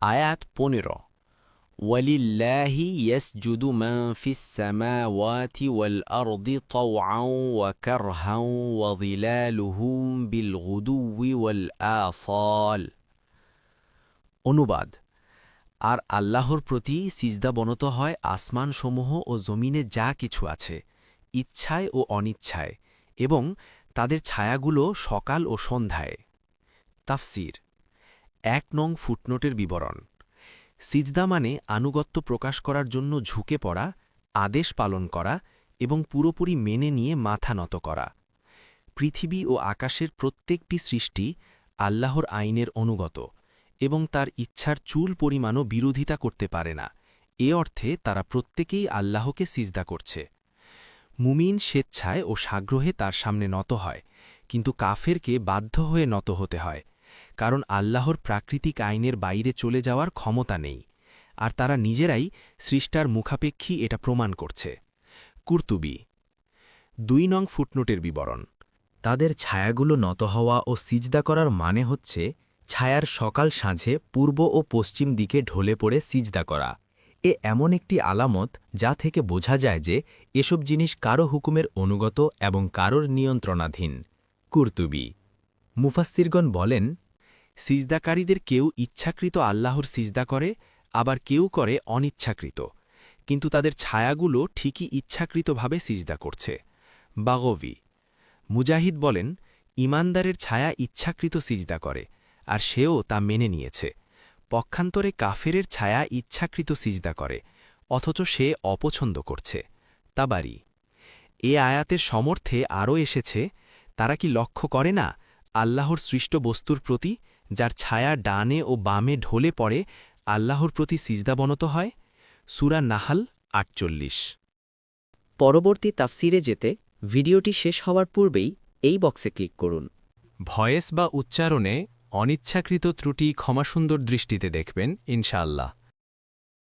আয়াত পনেরো। আরদি ওয়া বিল ওয়াল অনুবাদ, আর আল্লাহর প্রতি সিজদা বনত হয় আসমানসমূহ ও জমিনে যা কিছু আছে, ইচ্ছায় ও অনিচ্ছায়, এবং তাদের ছায়াগুলো সকাল ও সন্ধ্যায়। তাফসির এক নং ফুটনোটের বিবরণ। সিজদা মানে আনুগত্য প্রকাশ করার জন্য ঝুঁকে পড়া, আদেশ পালন করা এবং পুরোপুরি মেনে নিয়ে মাথা নত করা। পৃথিবী ও আকাশের প্রত্যেকটি সৃষ্টি আল্লাহর আইনের অনুগত এবং তার ইচ্ছার চুল পরিমাণও বিরোধিতা করতে পারে না। এ অর্থে তারা প্রত্যেকেই আল্লাহকে সিজদা করছে। মুমিন স্বেচ্ছায় ও সাগ্রহে তার সামনে নত হয়, কিন্তু কাফেরকে বাধ্য হয়ে নত হতে হয়। কারণ আল্লাহর প্রাকৃতিক আইনের বাইরে চলে যাওয়ার ক্ষমতা নেই। আর তারা নিজেরাই সৃষ্টার মুখাপেক্ষী এটা প্রমাণ করছে। কুর্তুবি। দুই নং ফুটনোটের বিবরণ। তাদের ছায়াগুলো নত হওয়া ও সিজদা করার মানে হচ্ছে ছায়ার সকাল সাঁঝে পূর্ব ও পশ্চিম দিকে ঢলে পড়ে সিজদা করা। এ এমন একটি আলামত যা থেকে বোঝা যায় যে এসব জিনিস কারও হুকুমের অনুগত এবং কারোর নিয়ন্ত্রণাধীন। কুর্তুবি। মুফাসিরগণ বলেন সিজদাকারীদের কেউ ইচ্ছাকৃত আল্লাহর সিজদা করে, আবার কেউ করে অনিচ্ছাকৃত। কিন্তু তাদের ছায়াগুলো ঠিকই ইচ্ছাকৃতভাবে সিজদা করছে। বাগবি মুজাহিদ বলেন, ইমানদারের ছায়া ইচ্ছাকৃত সিজদা করে, আর সেও তা মেনে নিয়েছে। পক্ষান্তরে কাফেরের ছায়া ইচ্ছাকৃত সিজদা করে, অথচ সে অপছন্দ করছে। তাবারি। এ আয়াতের সমর্থে আরও এসেছে, তারা কি লক্ষ্য করে না আল্লাহর সৃষ্ট বস্তুর প্রতি যার ছায়া ডানে ও বামে ঢলে পড়ে আল্লাহর প্রতি সিজদাবনত হয়। সুরা নাহাল আটচল্লিশ। পরবর্তী তাফসিরে যেতে ভিডিওটি শেষ হওয়ার পূর্বেই এই বক্সে ক্লিক করুন। ভয়েস বা উচ্চারণে অনিচ্ছাকৃত ত্রুটি ক্ষমাসুন্দর দৃষ্টিতে দেখবেন ইনশাআল্লাহ।